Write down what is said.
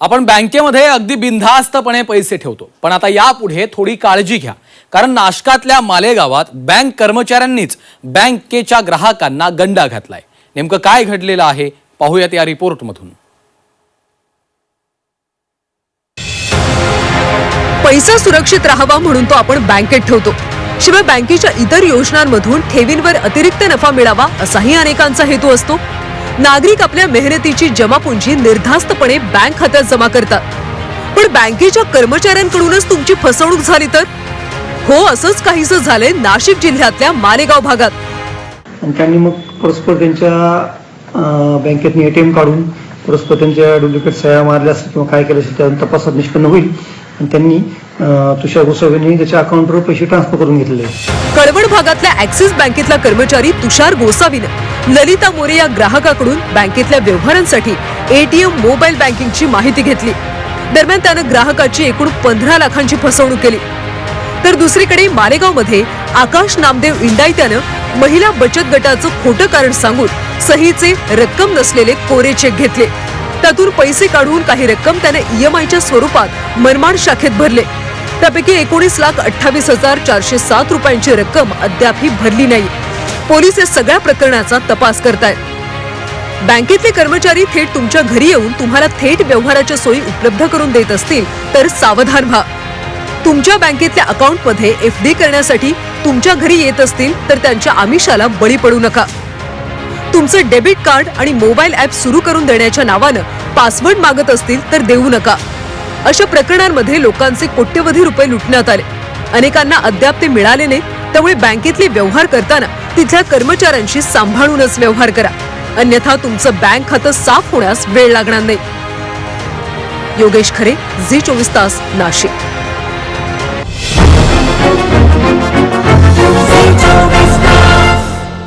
आपण बँकेमध्ये अगदी बिनधास्तपणे पैसे ठेवतो. पण आता यापुढे थोडी काळजी घ्या. कारण नाशकातल्या मालेगावात बँक कर्मचाऱ्यांनीच बँकेच्या ग्राहकांना गंडा घातलाय. नेमकं काय घडलेलं आहे? पाहूयात या रिपोर्टमधून. पैसा सुरक्षित राहावा म्हणून तो आपण बँकेत ठेवतो. शिवाय बँकेच्या इतर योजनांमधून ठेवींवर अतिरिक्त नफा मिळावा असाही अनेकांचा हेतू असतो. नागरिक आपल्या मेहनतीची जमापुंजी निर्धास्तपणे बँक खात्यात जमा करतात. पण बँकेच्या कर्मचाऱ्यांकडूनच तुमची फसवणूक झाली तर? हो असंच काहीसं झालंय नाशिक जिल्ह्यातल्या मालेगाव भागात. त्यांनी मग परस्पर त्यांच्या अं, बँकेतनी एटीएम काढून परस्पर त्यांच्या डुप्लिकेट सह्या मारल्या असतील किंवा काय केलं असेल त्या तपासात निष्पन्न होईल. आणि त्यांनी तुषार गोसावींनी त्याच्या अकाउंटवर पैसे ट्रान्सफर करून आहेत. कळवण भागातल्या ऍक्सिस बँकेतला कर्मचारी तुषार गोसावीनं ललिता मोरे या ग्राहकाकडून बँकेतल्या व्यवहारांसाठी एटीएम मोबाईल बँकिंगची माहिती घेतली. दरम्यान त्यानं ग्राहकाची एकूण पंधरा लाखांची फसवणूक केली. तर दुसरीकडे मालेगावमध्ये आकाश नामदेव इंडायत्यानं महिला बचत गटाचं खोटं कारण सांगून सहीचे रक्कम नसलेले कोरे चेक घेतले. त्यातून पैसे काढून काही रक्कम त्याने ईएमआयच्या स्वरूपात मनमाड शाखेत भरले. त्यापैकी एकोणीस लाख अठ्ठावीस हजार चारशे सात रुपयांची रक्कम अद्यापही भरली नाही. पोलीस या सगळ्या प्रकरणाचा तपास करतायत. बँकेतले कर्मचारी थेट तुमच्या घरी येऊन तुम्हाला थेट व्यवहाराच्या सोयी उपलब्ध करून देत असतील तर सावधान व्हा. तुमच्या बँकेतल्या अकाउंटमध्ये एफ डी करण्यासाठी तुमच्या घरी येत असतील तर त्यांच्या आमिषाला बळी पडू नका. तुमचं डेबिट कार्ड आणि मोबाईल ॲप सुरू करून देण्याच्या नावानं पासवर्ड मागत असतील तर देऊ नका. अशा प्रकरणांमध्ये लोकांचे कोट्यवधी रुपये लुटण्यात आले. अनेकांना अद्याप ते मिळाले नाही. त्यामुळे बँकेतले व्यवहार करताना तिथल्या कर्मचाऱ्यांशी सांभाळूनच व्यवहार करा. अन्यथा तुमचं बँक खातं साफ होण्यास वेळ लागणार नाही. योगेश खरे झी चोवीस तास नाशिक.